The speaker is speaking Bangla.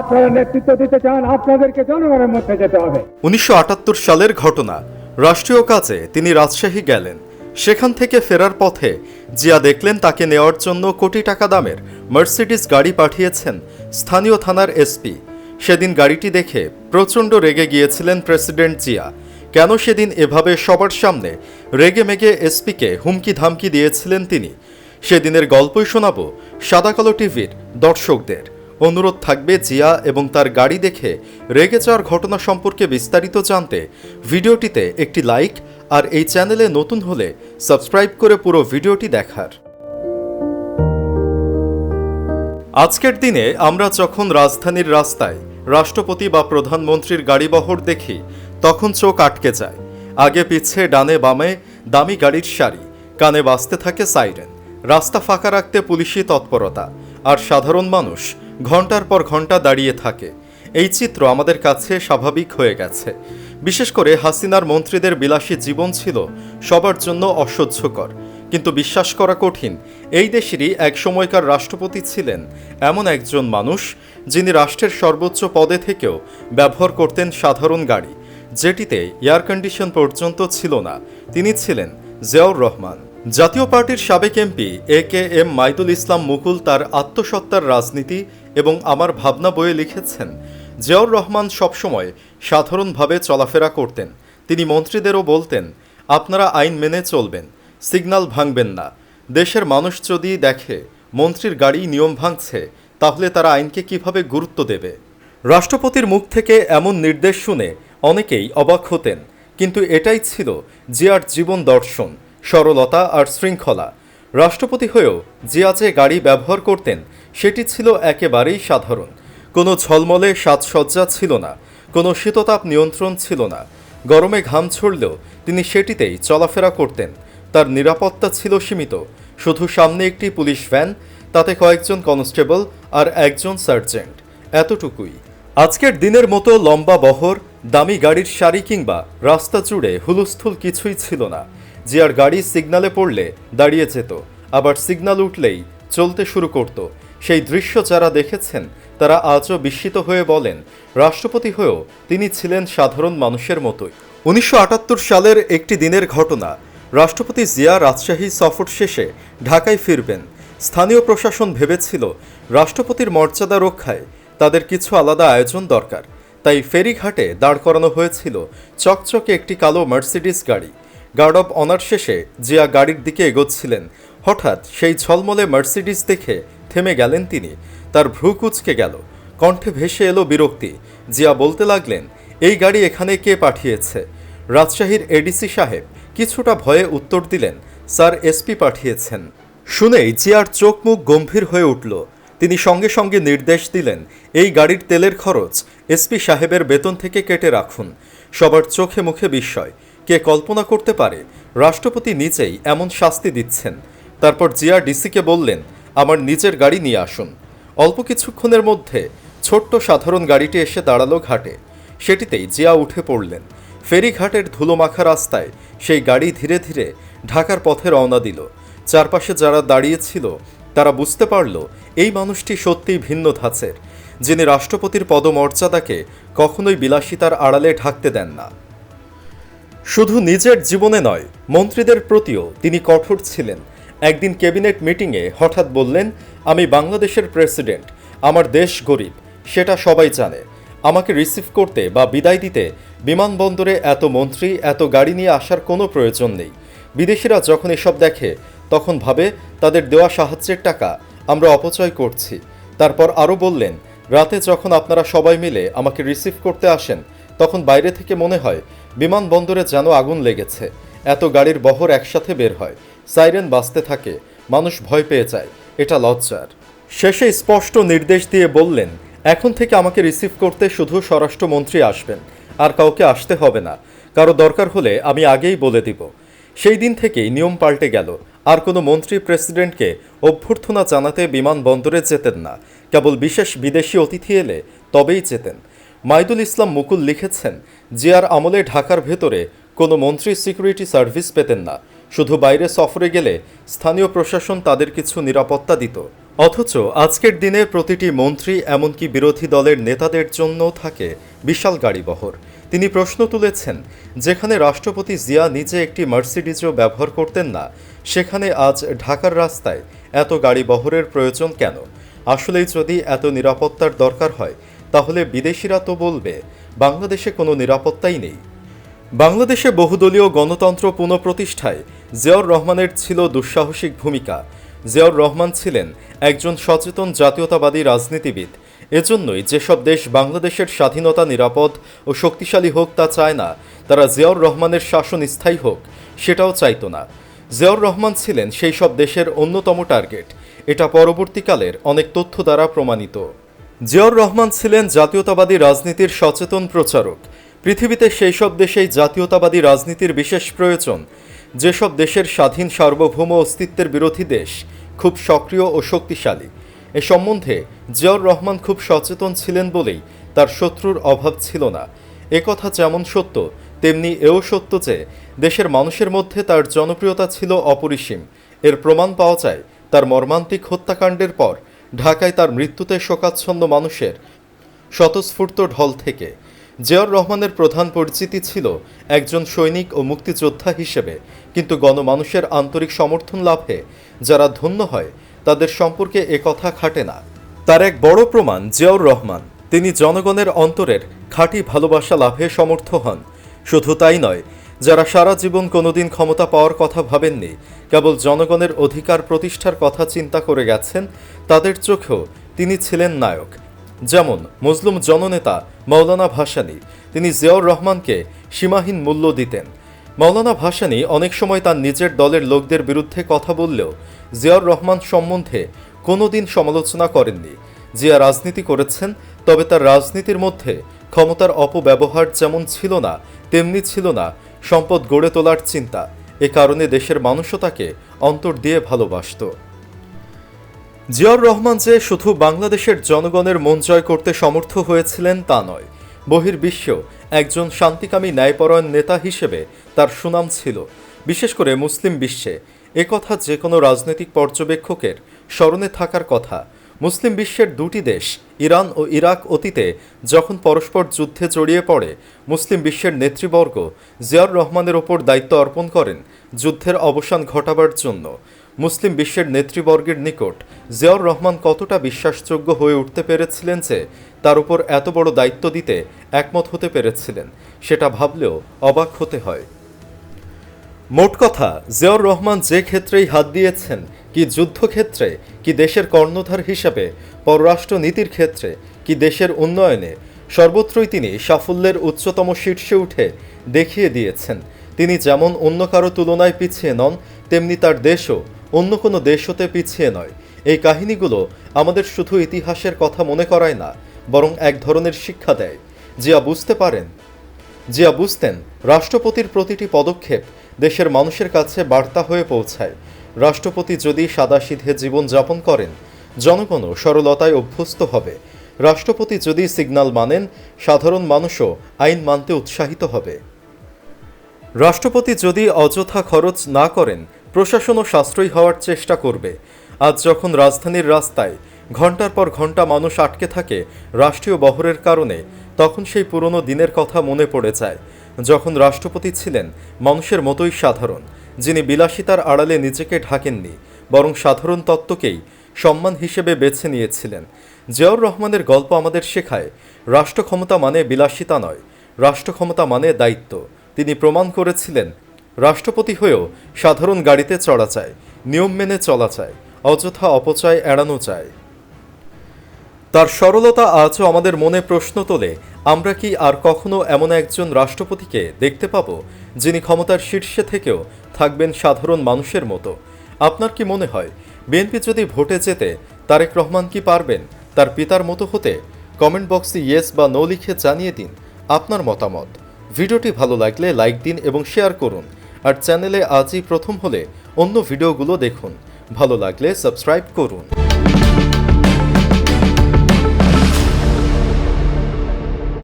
আপনারা নেতৃত্ব দিতে চান, আপনাদেরকে জনগণের মধ্যে যেতে হবে। উনিশশো আটাত্তর সালের ঘটনা, রাষ্ট্রীয় কাজে তিনি রাজশাহী গেলেন। সেখান থেকে ফেরার পথে জিয়া দেখলেন তাকে নেওয়ার জন্য কোটি টাকা দামের মার্সিডিস গাড়ি পাঠিয়েছেন স্থানীয় থানার এসপি। সেদিন গাড়িটি দেখে প্রচণ্ড রেগে গিয়েছিলেন প্রেসিডেন্ট জিয়া। কেন সেদিন এভাবে সবার সামনে রেগে মেগে এসপিকে হুমকি ধামকি দিয়েছিলেন তিনি? সেদিনের গল্পই শোনাবো সাদাকালো টিভির দর্শকদের। অনুরোধ থাকবে জিয়া এবং তার গাড়ি দেখে রেগে যাওয়ার ঘটনা সম্পর্কে বিস্তারিত জানতে ভিডিওটিতে একটি লাইক আর এই চ্যানেলে নতুন হলে সাবস্ক্রাইব করে পুরো ভিডিওটি দেখার। আজকের দিনে আমরা যখন রাজধানীর রাস্তায় রাষ্ট্রপতি বা প্রধানমন্ত্রীর গাড়িবহর দেখি, তখন চোখ আটকে যায়। আগে পিছে ডানে বামে দামি গাড়ির সারি, কানে বাজতে থাকে সাইরেন। রাস্তা ফাঁকা রাখতে পুলিশি তৎপরতা। আর সাধারণ মানুষ ঘণ্টার পর ঘণ্টা দাঁড়িয়ে থাকে। এই চিত্র আমাদের কাছে স্বাভাবিক হয়ে গেছে। বিশেষ করে হাসিনার মন্ত্রীদের বিলাসী জীবন ছিল সবার জন্য অসহ্যকর। কিন্তু বিশ্বাস করা কঠিন। এই দেশেরই এক সময়কার রাষ্ট্রপতি ছিলেন এমন একজন মানুষ যিনি রাষ্ট্রের সর্বোচ্চ পদে থেকেও ব্যবহার করতেন সাধারণ গাড়ি, যেটিতে এয়ার কন্ডিশন পর্যন্ত ছিল না। তিনি ছিলেন জিয়াউর রহমান। জাতীয় পার্টির সাবেক MP A K M Maidul Islam Mukul তার আত্মসত্তার রাজনীতি এবং আমার ভাবনা বইয়ে লিখেছেন, জিয়াউর রহমান সবসময় সাধারণভাবে চলাফেরা করতেন। তিনি মন্ত্রীদেরও বলতেন, আপনারা আইন মেনে চলবেন সিগন্যাল ভাঙবেন না। দেশের মানুষ যদি দেখে মন্ত্রীর গাড়ি নিয়ম ভাঙছে, তাহলে তারা আইনকে কীভাবে গুরুত্ব দেবে? রাষ্ট্রপতির মুখ থেকে এমন নির্দেশ শুনে অনেকেই অবাক হতেন, কিন্তু এটাই ছিল জিয়ার জীবন দর্শন, সরলতা আর শৃঙ্খলা। রাষ্ট্রপতি হয়েও জিয়া যে গাড়ি ব্যবহার করতেন, সেটি ছিল একেবারেই সাধারণ। কোনো ঝলমলে সাজসজ্জা ছিল না, কোনো শীততাপ নিয়ন্ত্রণ ছিল না। গরমে ঘাম ছড়লেও তিনি সেটিতেই চলাফেরা করতেন। তার নিরাপত্তা ছিল সীমিত। শুধু সামনে একটি পুলিশ ভ্যান, তাতে কয়েকজন কনস্টেবল আর একজন সার্জেন্ট। এতটুকুই। আজকের দিনের মতো লম্বা বহর, দামি গাড়ির সারি কিংবা রাস্তা জুড়ে হুলস্থুল কিছুই ছিল না। জিয়ার গাড়ি সিগনালে পড়লে দাঁড়িয়ে যেত আবার সিগনাল উঠলেই চলতে শুরু করত। সেই দৃশ্য যারা দেখেছেন, তারা আজও বিস্মিত হয়ে বলেন, রাষ্ট্রপতি হয়েও তিনি ছিলেন সাধারণ মানুষের মতোই। উনিশশো আটাত্তর সালের একটি দিনের ঘটনা, রাষ্ট্রপতি জিয়া রাজশাহী সফর শেষে ঢাকায় ফিরবেন। স্থানীয় প্রশাসন ভেবেছিল, রাষ্ট্রপতির মর্যাদা রক্ষায় তাদের কিছু আলাদা আয়োজন দরকার। তাই ফেরিঘাটে দাঁড় করানো হয়েছিল চকচকে একটি কালো মার্সিডিস গাড়ি। গার্ড অব অনার শেষে জিয়া গাড়ির দিকে এগোচ্ছিলেন। হঠাৎ সেই ছলমলে মার্সিডিস দেখে থেমে গেলেন তিনি। তার ভ্রু কুচকে গেল। কণ্ঠে ভেসে এলো বিরক্তি। জিয়া বলতে লাগলেন, এই গাড়ি এখানে কে পাঠিয়েছে? রাজশাহীর এডিসি সাহেব কিছুটা ভয়ে উত্তর দিলেন, স্যার, এসপি পাঠিয়েছেন। শুনেই জিয়ার চোখ মুখ গম্ভীর হয়ে উঠল। তিনি সঙ্গে সঙ্গে নির্দেশ দিলেন, এই গাড়ির তেলের খরচ এসপি সাহেবের বেতন থেকে কেটে রাখুন। সবার চোখে মুখে বিস্ময়। কে কল্পনা করতে পারে, রাষ্ট্রপতি নিজেই এমন শাস্তি দিচ্ছেন। তারপর জিয়া ডিসিকে বললেন, আমার নিজের গাড়ি নিয়ে আসুন। অল্প কিছুক্ষণের মধ্যে ছোট্ট সাধারণ গাড়িটি এসে দাঁড়াল ঘাটে। সেটিতেই জিয়া উঠে পড়লেন। ফেরিঘাটের ধুলোমাখা রাস্তায় সেই গাড়ি ধীরে ধীরে ঢাকার পথে রওনা দিল। চারপাশে যারা দাঁড়িয়েছিল, তারা বুঝতে পারল, এই মানুষটি সত্যিই ভিন্ন ধাঁচের, যিনি রাষ্ট্রপতির পদমর্যাদাকে কখনোই বিলাসিতার আড়ালে ঢাকতে দেন না। শুধু নিজের জীবনে নয়, মন্ত্রীদের প্রতিও তিনি কঠোর ছিলেন। একদিন ক্যাবিনেট মিটিংয়ে হঠাৎ বললেন, আমি বাংলাদেশের প্রেসিডেন্ট, আমার দেশ গরিব, সেটা সবাই জানে। আমাকে রিসিভ করতে বা বিদায় দিতে বিমানবন্দরে এত মন্ত্রী, এত গাড়ি নিয়ে আসার কোনো প্রয়োজন নেই। বিদেশিরা যখন এসব দেখে, তখন ভাবে তাদের দেওয়া সাহায্যের টাকা আমরা অপচয় করছি। তারপর আরও বললেন, রাতে যখন আপনারা সবাই মিলে আমাকে রিসিভ করতে আসেন তখন বাইরে থেকে মনে হয়, বিমানবন্দরে যেন আগুন লেগেছে। এত গাড়ির বহর একসাথে বের হয়। সাইরেন বাঁচতে থাকে। মানুষ ভয় পেয়ে যায়। এটা লজ্জার। শেষে স্পষ্ট নির্দেশ দিয়ে বললেন, এখন থেকে আমাকে রিসিভ করতে শুধু স্বরাষ্ট্রমন্ত্রী আসবেন। আর কাউকে আসতে হবে না। কারও দরকার হলে আমি আগেই বলে দিব। সেই দিন থেকেই নিয়ম পাল্টে গেল। আর কোনো মন্ত্রী প্রেসিডেন্টকে অভ্যর্থনা জানাতে বিমানবন্দরে যেতেন না। কেবল বিশেষ বিদেশি অতিথি এলে তবেই যেতেন। মাইদুল ইসলাম মুকুল লিখেছেন, জিয়ার আমলে ঢাকার ভেতরে কোনো মন্ত্রী সিকিউরিটি সার্ভিস পেতেন না। শুধু বাইরে সফরে গেলে স্থানীয় প্রশাসন তাদের কিছু নিরাপত্তা দিত। অথচ আজকের দিনে প্রতিটি মন্ত্রী এমনকি বিরোধী দলের নেতাদের জন্য থাকে বিশাল গাড়িবহর। তিনি প্রশ্ন তুলেছেন, যেখানে রাষ্ট্রপতি জিয়া নিজে একটি মার্সিডিজও ব্যবহার করতেন না, সেখানে আজ ঢাকার রাস্তায় এত গাড়িবহরের প্রয়োজন কেন? আসলেই যদি এত নিরাপত্তার দরকার হয় তাহলে বিদেশিরা তো বলবে, বাংলাদেশে কোনো নিরাপত্তাই নেই। বাংলাদেশে বহুদলীয় গণতন্ত্র পুনঃপ্রতিষ্ঠায় জিয়াউর রহমানের ছিল দুঃসাহসিক ভূমিকা। জিয়াউর রহমান ছিলেন একজন সচেতন জাতীয়তাবাদী রাজনীতিবিদ। এজন্যই যেসব দেশ বাংলাদেশের স্বাধীনতা, নিরাপদ ও শক্তিশালী হোক তা চায় না, তারা জিয়াউর রহমানের শাসন স্থায়ী হোক, সেটাও চাইতো না। জিয়াউর রহমান ছিলেন সেই সব দেশের অন্যতম টার্গেট। এটা পরবর্তীকালের অনেক তথ্য দ্বারা প্রমাণিত। জিয়াউর রহমান ছিলেন জাতীয়তাবাদী রাজনীতির সচেতন প্রচারক। পৃথিবীতে সেই সব দেশেই জাতীয়তাবাদী রাজনীতির বিশেষ প্রয়োজন। যেসব দেশের স্বাধীন সার্বভৌম অস্তিত্বের বিরোধী দেশ খুব সক্রিয় ও শক্তিশালী। এ সম্বন্ধে জিয়াউর রহমান খুব সচেতন ছিলেন বলেই তার শত্রুর অভাব ছিল না। একথা যেমন সত্য, তেমনি এও সত্য যে, দেশের মানুষের মধ্যে তার জনপ্রিয়তা ছিল অপরিসীম। এর প্রমাণ পাওয়া যায় তার মর্মান্তিক হত্যাকাণ্ডের পর ঢাকায় তার মৃত্যুতে শোকাচ্ছন্ন মানুষের স্বতঃস্ফূর্ত ঢল থেকে। জিয়াউর রহমানের প্রধান পরিচিতি ছিল একজন সৈনিক ও মুক্তিযোদ্ধা হিসেবে, কিন্তু গণমানুষের আন্তরিক সমর্থন লাভে যারা ধন্য হয়, তাদের সম্পর্কে কথা খাটে না। তার এক বড় প্রমাণ জিয়াউর রহমান। তিনি জনগণের অন্তরের খাঁটি ভালোবাসা লাভে সমর্থ হন। শুধু তাই নয় যারা সারা জীবন কোনোদিন ক্ষমতা পাওয়ার কথা ভাবেননি, কেবল জনগণের অধিকার প্রতিষ্ঠার কথা চিন্তা করে গেছেন, তাদের চোখেও তিনি ছিলেন নায়ক। যেমন মজলুম জননেতা মৌলানা ভাসানী, তিনি জিয়াউর রহমানকে সীমাহীন মূল্য দিতেন। মৌলানা ভাসানি অনেক সময় তার নিজের দলের লোকদের বিরুদ্ধে কথা বললেও জিয়াউর রহমান সম্বন্ধে কোনোদিন সমালোচনা করেননি। জিয়া রাজনীতি করেছেন, তবে তার রাজনীতির মধ্যে ক্ষমতার অপব্যবহার যেমন ছিল না, তেমনি ছিল না সম্পদ গড়ে তোলার চিন্তা। এ কারণে দেশের মানুষও তাকে অন্তর দিয়ে ভালোবাসত। জিয়াউর রহমান যে শুধু বাংলাদেশের জনগণের মন জয় করতে সমর্থ হয়েছিলেন তা নয় বহির্বিশ্বেও একজন শান্তিকামী ন্যায়পরায়ণ নেতা হিসেবে তার সুনাম ছিল। বিশেষ করে মুসলিম বিশ্বে একথা যে কোনো রাজনৈতিক পর্যবেক্ষকের স্মরণে থাকার কথা মুসলিম বিশ্বের দুটি দেশ, ইরান ও ইরাক অতীতে যখন পরস্পর যুদ্ধে জড়িয়ে পড়ে, মুসলিম বিশ্বের নেতৃবর্গ জিয়াউর রহমানের ওপর দায়িত্ব অর্পণ করেন যুদ্ধের অবসান ঘটাবার জন্য। মুসলিম বিশ্বের নেতৃবর্গের নিকট জিয়াউর রহমান কতটা বিশ্বাসযোগ্য হয়ে উঠতে পেরেছিলেন যে তার উপর এত বড় দায়িত্ব দিতে একমত হতে পেরেছিলেন, সেটা ভাবলেও অবাক হতে হয়। মোট কথা, জিয়াউর রহমান যে ক্ষেত্রেই হাত দিয়েছেন, কি যুদ্ধক্ষেত্রে, কি দেশের কর্ণধার হিসাবে পররাষ্ট্র নীতির ক্ষেত্রে, কি দেশের উন্নয়নে, সর্বত্রই তিনি সাফল্যের উচ্চতম শীর্ষে উঠে দেখিয়ে দিয়েছেন। তিনি যেমন অন্য কারও তুলনায় পিছিয়ে নন, তেমনি তার দেশও অন্য কোনো দেশ হতে পিছিয়ে নয়। এই কাহিনীগুলো আমাদের শুধু ইতিহাসের কথা মনে করায় না, বরং এক ধরনের শিক্ষা দেয়। জিয়া বুঝতে পারেন, জিয়া বুঝতেন রাষ্ট্রপতির প্রতিটি পদক্ষেপ দেশের মানুষের কাছে বার্তা হয়ে পৌঁছায়। রাষ্ট্রপতি যদি সাদাসিধে জীবন যাপন করেন, জনগণও সরলতায় অভ্যস্ত হবে। রাষ্ট্রপতি যদি সিগন্যাল মানেন, সাধারণ মানুষও আইন মানতে উৎসাহিত হবে। রাষ্ট্রপতি যদি অযথা খরচ না করেন, প্রশাসনও সাশ্রয়ী হওয়ার চেষ্টা করবে। আজ যখন রাজধানীর রাস্তায় ঘণ্টার পর ঘণ্টা মানুষ আটকে থাকে রাষ্ট্রীয় বহরের কারণে, তখন সেই পুরনো দিনের কথা মনে পড়ে যায়। যখন রাষ্ট্রপতি ছিলেন, মানুষের মতোই সাধারণ, যিনি বিলাসিতার আড়ালে নিজেকে ঢাকেননি, বরং সাধারণ তত্ত্বকেই সম্মান হিসেবে বেছে নিয়েছিলেন। জিয়াউর রহমানের গল্প আমাদের শেখায় রাষ্ট্র ক্ষমতা মানে বিলাসিতা নয় রাষ্ট্র ক্ষমতা মানে দায়িত্ব। তিনি প্রমাণ করেছিলেন, রাষ্ট্রপতি হয়েও সাধারণ গাড়িতে চড়া চায়, নিয়ম মেনে চলা চায়, অযথা অপচয় এড়ানো যায় তার সরলতা আজও আমাদের মনে প্রশ্ন তোলে, আমরা কি আর কখনো এমন একজন রাষ্ট্রপতিকে দেখতে পাব, যিনি ক্ষমতার শীর্ষে থেকেও থাকবেন সাধারণ মানুষের মতো? আপনার কি মনে হয়, বিএনপি যদি ভোটে যেতে তারেক রহমান কি পারবেন, তার পিতার মতো হতে? কমেন্ট বক্সে ইয়েস বা নো লিখে জানিয়ে দিন আপনার মতামত। ভিডিওটি ভালো লাগলে লাইক দিন এবং শেয়ার করুন, আর চ্যানেলে আজই প্রথম হলে অন্য ভিডিওগুলো দেখুন। ভালো লাগলে সাবস্ক্রাইব করুন।